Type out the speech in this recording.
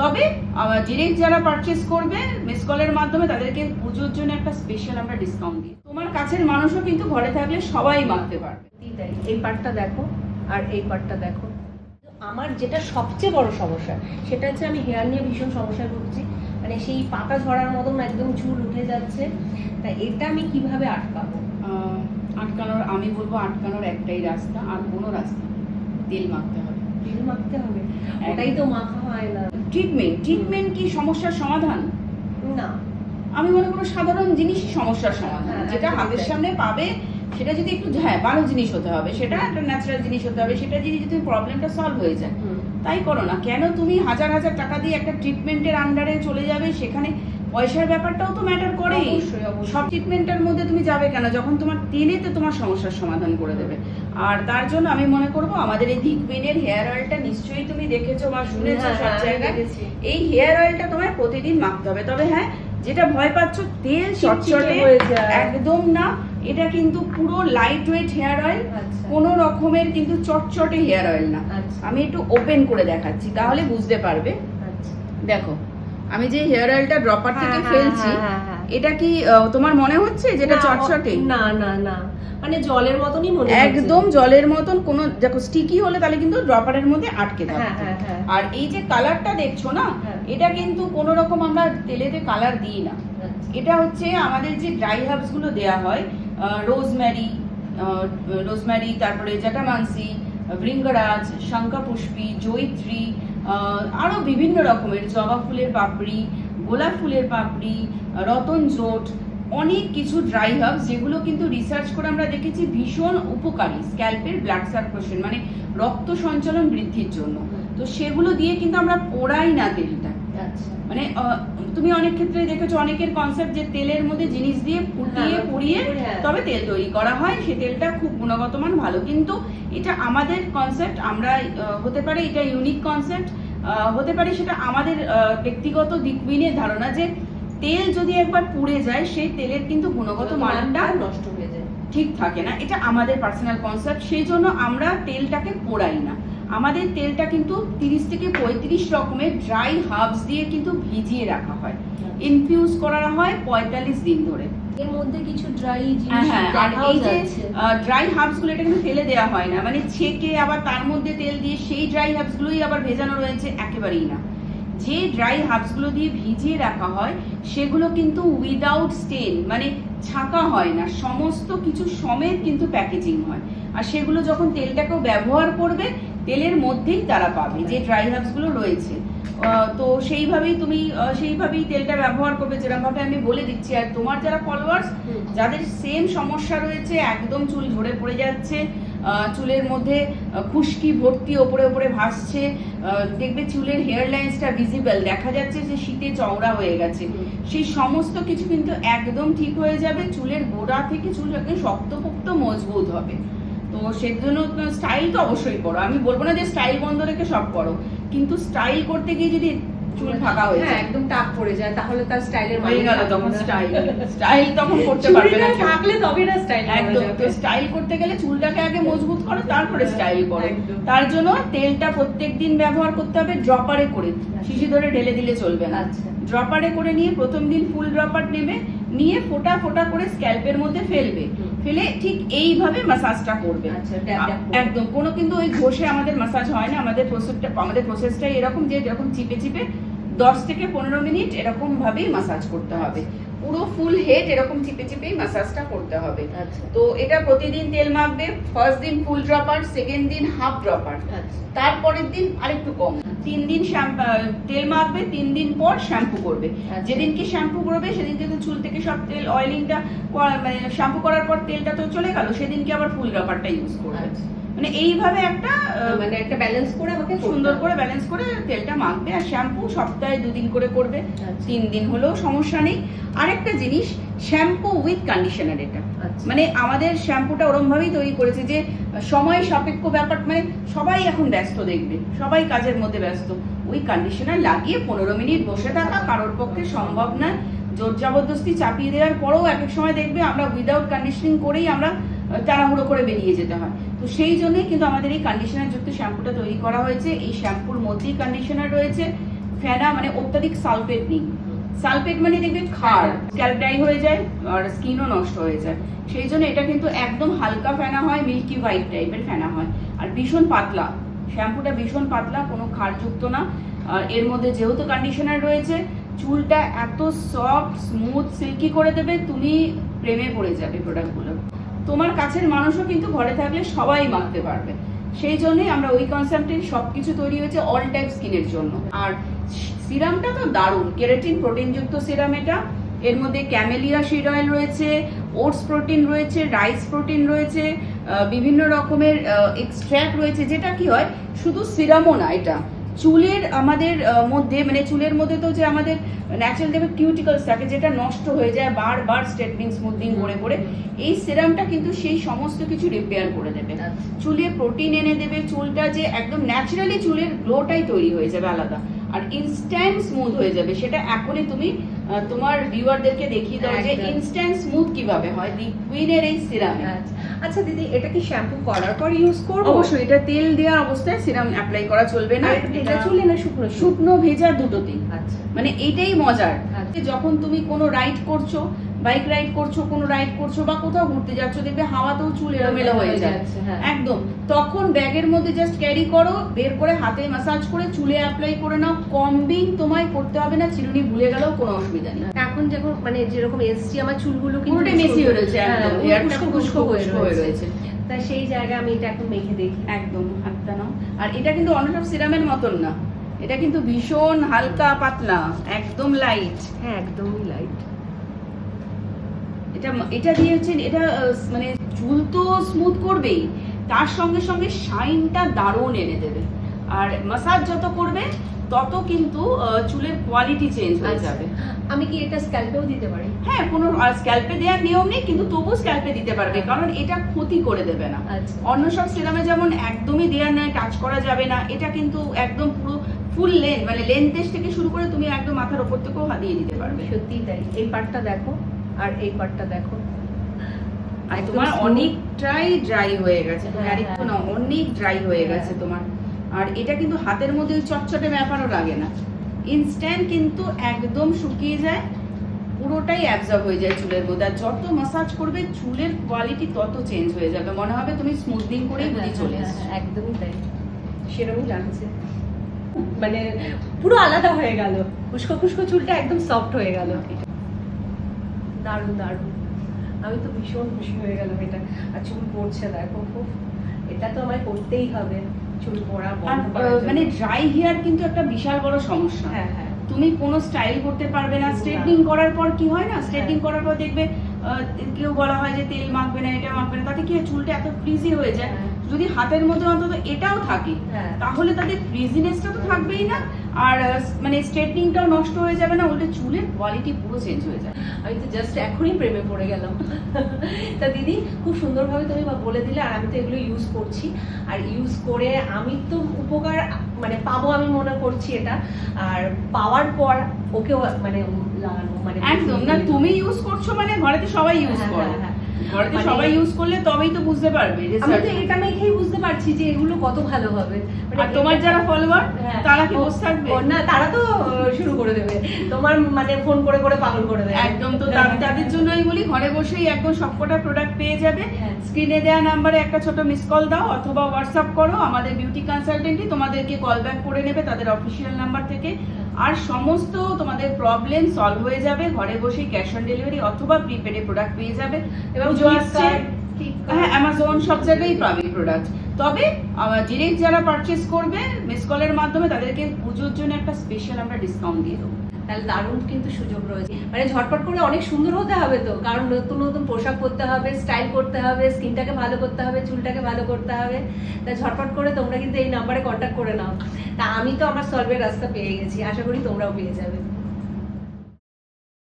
তবে ডিরেক্ট যারা পারচেস করবে মিস কলের মাধ্যমে তাদেরকে পুজোর জন্য একটা স্পেশাল আমরা ডিসকাউন্ট দিই। তোমার কাছের মানুষও কিন্তু ঘরে থাকলে সবাই মাখতে পারবে। এই পার্টটা দেখো আর এই পার্টটা দেখো। আমার যেটা সবচেয়ে বড় সমস্যা সেটা হচ্ছে আমি হেয়ার নিয়ে ভীষণ সমস্যায় ভুগছি। মানে সেই পাতা ঝরার মতন একদম চুল উঠে যাচ্ছে। তা এটা আমি কীভাবে আটকাবো? আটকানোর আমি বলব আটকানোর একটাই রাস্তা আর কোনো রাস্তা। তেল মাখতে হবে। তেল মাখতে হবে? ওটাই তো মাখা হয় না। ট্রিটমেন্ট ট্রিটমেন্ট কি সমস্যার সমাধান? না। আমি মনে করো সাধারণ জিনিসই সমস্যার সমাধান। হ্যাঁ, যেটা হাতের সামনে পাবে সেটা যদি একটু হ্যাঁ ভালো জিনিস হতে হবে সেটা একটা ন্যাচারাল জিনিস হতে হবে সেটা যদি তুমি প্রবলেমটা সলভ হয়ে যায়। তাই করো না। কেন তুমি হাজার হাজার টাকা দিয়ে একটা ট্রিটমেন্টের আন্ডারে চলে যাবে সেখানে পয়সার ব্যাপারটাও তো ম্যাটার করে। সব ট্রিটমেন্টের মধ্যে তুমি যাবে কেন? যখন তোমার তেলেতে তোমার সমস্যার সমাধান করে দেবে। আর তার জন্য আমি মনে করব আমাদের এই ভিকমিনের হেয়ার অয়েলটা নিশ্চয়ই তুমি দেখেছ বা শুনেছো হ্যাঁ, সব হ্যাঁ, জায়গায়। এই হেয়ার অয়েলটা তোমায় প্রতিদিন মাখতে হবে। তবে হ্যাঁ যেটা ভয় পাচ্ছ তেল চটচটে একদম না। এটা কিন্তু পুরো লাইট ওয়েট হেয়ার অয়েল কোনো রকমের কিন্তু চটচটে হেয়ার অয়েল না। আচ্ছা। আমি একটু ওপেন করে দেখাচ্ছি তাহলে বুঝতে পারবে। আচ্ছা। দেখো আমি যে হেয়ার অয়েলটা ড্রপার থেকে হ্যাঁ, ফেলছি হ্যাঁ, হ্যাঁ। এটা কি তোমার মনে হচ্ছে যেটা চটচটে না না না মানে জলের মতনই মনে হচ্ছে। একদম জলের মতন কোনো দেখো স্টিকি হলে তাহলে কিন্তু ড্রপারের মধ্যে আটকে হ্যাঁ আর এই যে কালারটা দেখছ না। এটা কিন্তু কোনো রকম আমরা তেলেতে কালার দিই না আচ্ছা। এটা হচ্ছে আমাদের যে ড্রাই হার্বসগুলো দেয়া হয় রোজম্যারি রোজম্যারি তারপরে জ্যাটামানসি ভৃঙ্গরাজ শঙ্কাপুষ্পী জৈত্রী আহ, আরও বিভিন্ন রকমের জবা ফুলের পাপড়ি গোলাপ ফুলের পাপড়ি রতন জোট অনেক কিছু ড্রাই হার্বস যেগুলো কিন্তু রিসার্চ করে আমরা দেখেছি ভীষণ উপকারী স্ক্যাল্পের ব্লাড সার্কুলেশন মানে রক্ত সঞ্চালন বৃদ্ধির জন্য। তো সেগুলো দিয়ে কিন্তু আমরা পোড়াই না তেলটা। মানে তুমি অনেক ক্ষেত্রে দেখেছ অনেকের কনসেপ্ট যে তেলের মধ্যে জিনিস দিয়ে ফুটিয়ে হ্যাঁ, পুড়িয়ে হ্যাঁ। তবে তেল তৈরি করা হয়। সে তেলটা খুব গুণগত মান ভালো। কিন্তু এটা আমাদের কনসেপ্ট আমরা হতে পারে এটা ইউনিক কনসেপ্ট হতে পারে সেটা আমাদের ব্যক্তিগত দিকবিনের ধারণা যে তেল যদি একবার পুড়ে যায় সেই তেলের কিন্তু গুণগত মানটা নষ্ট হয়ে যায়। ঠিক থাকে না। এটা আমাদের পার্সোনাল কনসেপ্ট সেই জন্য আমরা তেলটাকে পোড়াই না। আমাদের তেলটা কিন্তু তিরিশ থেকে পঁয়ত্রিশ রকমের ড্রাই হার্বস দিয়ে কিন্তু ভিজিয়ে রাখা হয়। ইনফিউজ করা হয় পঁয়তাল্লিশ দিন ধরে। এর মধ্যে কিছু ড্রাই হ্যাঁ হ্যাঁ আর এই যে ড্রাই এটা কিন্তু ফেলে দেওয়া হয় না। মানে ছেঁকে আবার তার মধ্যে তেল দিয়ে সেই ড্রাই হার্বস গুলোই আবার ভেজানো রয়েছে একেবারেই না। যে ড্রাই হার্বসগুলো দিয়ে ভিজিয়ে রাখা হয় সেগুলো কিন্তু উইদাউট স্টেন মানে ছাকা হয় না। সমস্ত কিছু সমেত কিন্তু প্যাকেজিং হয়। আর সেগুলো যখন তেলটাকেও ব্যবহার করবে তেলের মধ্যেই তারা পাবে, যে ড্রাই হার্বসগুলো রয়েছে। তো সেইভাবেই তুমি সেইভাবেই তেলটা ব্যবহার করবে। যেরকম ভাবে আমি বলে দিচ্ছি, আর তোমার যারা ফলোয়ার্স যাদের সেম সমস্যা রয়েছে, একদম চুল ঝরে পড়ে যাচ্ছে চুলের মধ্যে খুশকি, ভর্তি, ওপরে ওপরে ভাসছে দেখবে চুলের হেয়ার লাইন্সটা ভিজিবল দেখা যাচ্ছে যে শীতে চওড়া হয়ে গেছে। সেই সমস্ত কিছু কিন্তু একদম ঠিক হয়ে যাবে, চুলের গোড়া থেকে চুল একদম শক্তপোক্ত, মজবুত হবে। তো সেজন্য স্টাইল তো অবশ্যই করো। আমি বলব না যে স্টাইল বন্ধ রেখে সব করো। কিন্তু স্টাইল করতে গিয়ে যদি চুল ফাঁকা হয়ে হ্যাঁ যায়। একদম টাক পড়ে যায় তাহলে তার স্টাইলের গেল তখন স্টাইল স্টাইল তখন করতে পারবে না থাকলে তবে না স্টাইল একদম তো স্টাইল করতে গেলে চুলটাকে আগে মজবুত করো তারপরে স্টাইল করো। তার জন্য তেলটা প্রত্যেক দিন ব্যবহার করতে হবে ড্রপারে করে। শিশি ধরে ঢেলে দিলে চলবে না। আচ্ছা। ড্রপারে করে নিয়ে প্রথম দিন ফুল ড্রপার নেবে নিয়ে ফোঁটা ফোঁটা করে স্ক্যাল্পের মধ্যে ফেলবে। ফেলে ঠিক এইভাবে মাসাজটা করবে আচ্ছা, করবে। একদম কোনো কিন্তু ওই ঘষে আমাদের মাসাজ হয় না আমাদের প্রসেসটা আমাদের প্রসেসটাই এরকম যে যখন চিপে চিপে দশ থেকে পনেরো মিনিট এরকম ভাবেই মাসাজ করতে হবে পুরো ফুল হেড এরকম চিপে চিপেই মাসাজটা করতে হবে। আচ্ছা। তো এটা প্রতিদিন তেল মাখবে ফার্স্ট দিন ফুল ড্রপার সেকেন্ড দিন হাফ ড্রপার আচ্ছা। তারপরের দিন আরেকটু কম। তিন দিন শ্যাম্পু তেল মাখবে তিন দিন পর শ্যাম্পু করবে। আচ্ছা। যেদিনকে শ্যাম্পু করবে সেদিন তো চুল থেকে সব তেল অয়েলিংটা মানে শ্যাম্পু করার পর তেলটা তো চলে গেল সেদিনকে আবার ফুল ড্রপারটা ইউজ করবে। মানে এইভাবে একটা মানে একটা ব্যালেন্স করে আমাকে সুন্দর করে ব্যালেন্স করে তেলটা মাখবে আর শ্যাম্পু সপ্তাহে দুদিন করে করবে। আচ্ছা। তিন দিন হলেও সমস্যা নেই। আরেকটা জিনিস শ্যাম্পু উইথ কন্ডিশনার এটা। আচ্ছা। মানে আমাদের শ্যাম্পুটা ওরম ভাবেই তৈরি করেছে যে সময় সাপেক্ষ ব্যাপার মানে সবাই এখন ব্যস্ত দেখবে সবাই কাজের মধ্যে ব্যস্ত। ওই কন্ডিশনার লাগিয়ে পনেরো মিনিট বসে থাকা কারোর পক্ষে সম্ভব নয়। জোর জবরদস্তি চাপিয়ে দেওয়ার পরেও এক এক সময় দেখবে আমরা উইদাউট কন্ডিশনিং করেই আমরা তাড়াহুড়ো করে বেরিয়ে যেতে হয়। তো সেই জন্যই কিন্তু আমাদের এই কন্ডিশনার যুক্ত শ্যাম্পুটা তৈরি করা হয়েছে। এই শ্যাম্পুর মধ্যেই কন্ডিশনার রয়েছে। ফেনা মানে অত্যাধিক সালফেট নেই। সালফেট মানে দেখবে খার স্ক্যাল্প ড্রাই হয়ে যায় আর স্কিনও নষ্ট হয়ে যায়। সেই জন্য এটা কিন্তু একদম হালকা ফেনা হয় মিল্কি হোয়াইট টাইপের ফেনা হয়। আর ভীষণ পাতলা শ্যাম্পুটা ভীষণ পাতলা, কোনো ক্ষারযুক্ত না। আর এর মধ্যে যেহেতু কন্ডিশনার রয়েছে, চুলটা এত সফট স্মুথ সিল্কি করে দেবে, তুমি প্রেমে পড়ে যাবে প্রোডাক্টগুলো তোমার কাছের মানুষও কিন্তু ঘরে থাকলে সবাই মাখতে পারবে। সেই জন্যই আমরা ওই কনসেপ্টে সব কিছু তৈরি হয়েছে অল টাইপ স্কিনের জন্য। আর সিরামটা তো দারুণ। কেরাটিন প্রোটিনযুক্ত সিরাম এটা। এর মধ্যে ক্যামেলিয়া সিড অয়েল রয়েছে ওটস প্রোটিন রয়েছে রাইস প্রোটিন রয়েছে বিভিন্ন রকমের এক্সট্র্যাক্ট রয়েছে, যেটা কি হয়, শুধু সিরামও না এটা। চুলের আমাদের মধ্যে মানে চুলের মধ্যে তো যে আমাদের ন্যাচারাল দেবে কিউটিকলস থাকে যেটা নষ্ট হয়ে যায় বারবার স্ট্রেটনিং স্মুথনিং করে করে এই সিরামটা কিন্তু সেই সমস্ত কিছু রিপেয়ার করে দেবে। চুলে প্রোটিন এনে দেবে চুলটা যে একদম ন্যাচারালি চুলের গ্লোটাই তৈরি হয়ে যাবে আলাদা। আর ইনস্ট্যান্ট স্মুথ হয়ে যাবে। সেটা এখনই তুমি তোমার ভিউয়ারদেরকে দেখিয়ে দাও যে ইনস্ট্যান্ট স্মুথ কীভাবে হয়। দি কুইনের এই সিরাম আচ্ছা। আচ্ছা দিদি এটা কি শ্যাম্পু করার পর ইউজ করব? অবশ্যই এটা তেল দেওয়ার অবস্থায় সিরাম অ্যাপ্লাই করা চলবে না। না এটা চুলে না শুকনো শুকনো ভেজা দুটোতেই আচ্ছা। মানে এটাই মজার। আচ্ছা। যখন তুমি কোনো রাইড করছ বাইক রাইড করছ কোনো রাইড করছ বা কোথাও ঘুরতে যাচ্ছ দেখবে হাওয়াতেও চুল এলোমেলো হয়ে যায় যাচ্ছে, হ্যাঁ। একদম। তখন ব্যাগের মধ্যে জাস্ট ক্যারি করো বের করে হাতে ম্যাসাজ করে চুলে অ্যাপ্লাই করে নাও। কম্বিং তোমায় করতে হবে না চিরুনি ভুলে গেলেও কোনো অসুবিধা নেই। এখন যখন মানে যেরকম এসছি আমার চুলগুলো কিন্তু পুরোটাই মেসি হয়ে রয়েছে হ্যাঁ, হয়ে রয়েছে। তা সেই জায়গায় আমি এটা এখন মেখে দেখি। একদম হাতটা নাও। আর এটা কিন্তু অন্য সব সিরামের মতন না। এটা কিন্তু ভীষণ হালকা পাতলা একদম লাইট হ্যাঁ একদমই লাইট এটা এটা দিয়ে হচ্ছে এটা মানে চুল তো স্মুথ করবেই তার সঙ্গে সঙ্গে শাইনটা দারুণ এনে দেবে। আর মাসাজ যত করবে তত কিন্তু চুলের কোয়ালিটি চেঞ্জ হয়ে আচ্ছা। যাবে। আমি কি এটা স্ক্যাল্পেও দিতে পারি? হ্যাঁ কোনো স্ক্যাল্পে দেওয়ার নিয়ম নেই কিন্তু তবু স্ক্যাল্পে দিতে পারবে কারণ এটা ক্ষতি করে দেবে না। আচ্ছা। অন্য সব সিরামে যেমন একদমই দেওয়ার নয় টাচ করা যাবে না এটা কিন্তু একদম পুরো ফুল লেন মানে লেন্থেস থেকে শুরু করে তুমি একদম মাথার ওপর থেকেও হাত দিয়ে দিতে পারবে। সত্যিই তাই। এই পার্টটা দেখো। আর এই পার্টটা দেখো। আর তোমার। অনেকটাই ড্রাই হয়ে গেছে। তুমি আরেকটু। না অনেক ড্রাই হয়ে হ্যাঁ। গেছে তোমার। আর এটা কিন্তু হাতের মধ্যে ওই চটচটে ব্যাপারও লাগে না। ইনস্ট্যান্ট কিন্তু একদম শুকিয়ে যায় পুরোটাই অ্যাবজর্ব হয়ে যায় চুলের মধ্যে। আর যত মাসাজ করবে চুলের কোয়ালিটি তত চেঞ্জ হয়ে যাবে। মনে হবে তুমি স্মুথনিং করেই বুঝি চলে হ্যাঁ, এসেছ। হ্যাঁ, একদমই তাই। সেরকমই লাগছে। মানে পুরো আলাদা হয়ে গেল। উস্কো খুস্কো চুলটা একদম সফট হয়ে গেল। দারুণ দারুণ। আমি তো ভীষণ খুশি হয়ে গেলাম এটা। আর চুল পড়ছে দেখো খুব। এটা তো আমায় করতেই হবে। চুল পড়া। মানে ড্রাই হেয়ার কিন্তু একটা বিশাল বড় সমস্যা। হ্যাঁ হ্যাঁ। তুমি কোনো স্টাইল করতে পারবে না। স্ট্রেটনিং করার পর কি হয় না? স্ট্রেটনিং হ্যাঁ। করার পর দেখবে কেউ বলা হয় যে তেল মাখবে না এটা মাখবে না। তাতে কি হয়? চুলটা এত ফ্রিজি হয়ে যায়। হ্যাঁ। যদি হাতের মধ্যে অন্তত এটাও থাকে হ্যাঁ। তাহলে তাদের ফ্রিজিনেসটা তো থাকবেই না। আর মানে স্ট্রেটনিংটাও নষ্ট হয়ে যাবে না। উল্টে চুলের কোয়ালিটি পুরো চেঞ্জ হয়ে যাবে আমি তো জাস্ট এখনই প্রেমে পড়ে গেলাম। তা দিদি খুব সুন্দরভাবে তুমি বা- বলে দিলে আর আমি তো এগুলো ইউজ করছি। আর ইউজ করে আমি তো উপকার মানে পাবো আমি মনে করছি এটা। আর পাওয়ার পর ওকেও মানে লাগানো মানে একদম। না তুমি ইউজ করছ মানে ঘরেতে সবাই ইউজ হ্যাঁ, করে। হ্যাঁ, হ্যাঁ। ঘরেতে মানে- সবাই ইউজ করলে তবেই তো বুঝতে পারবে আমি তো এটা মেখেই বুঝতে পারছি যে এগুলো কত ভালো হবে। মানে আর তোমার যারা ফলোয়ার হ্যাঁ। তারা কি বসে থাকবে? না তারা তো শুরু করে দেবে। তোমার মানে ফোন করে করে পাগল করে দেবে একদম তো তাদের জন্য আমি বলি ঘরে বসেই একদম সবকটা প্রোডাক্ট পেয়ে যাবে। হ্যাঁ। স্ক্রিনে দেওয়া নাম্বারে একটা ছোট মিস কল দাও অথবা হোয়াটসঅ্যাপ করো। আমাদের বিউটি কনসালটেন্টই তোমাদেরকে কল ব্যাক করে নেবে তাদের অফিসিয়াল নাম্বার থেকে। আর সমস্ত তোমাদের প্রবলেম সলভ হয়ে যাবে। ঘরে বসেই ক্যাশ অন ডেলিভারি অথবা প্রিপেডে প্রোডাক্ট পেয়ে যাবে। এবং। হ্যাঁ অ্যামাজন সব জায়গায় পাবে প্রোডাক্ট তবে ডিরেক্ট যারা পারচেস করবে মিস কলের মাধ্যমে তাদেরকে পুজোর জন্য একটা স্পেশাল আমরা ডিসকাউন্ট দিয়ে দেবো। তাহলে দারুণ কিন্তু সুযোগ রয়েছে। মানে ঝটপট করে অনেক সুন্দর হতে হবে তো। কারণ নতুন নতুন পোশাক পরতে হবে স্টাইল করতে হবে স্কিনটাকে ভালো করতে হবে, চুলটাকে ভালো করতে হবে। তা ঝটপট করে তোমরা কিন্তু এই নাম্বারে কন্ট্যাক্ট করে নাও। তা আমি তো আমার সলভের রাস্তা পেয়ে গেছি। আশা করি তোমরাও পেয়ে যাবে।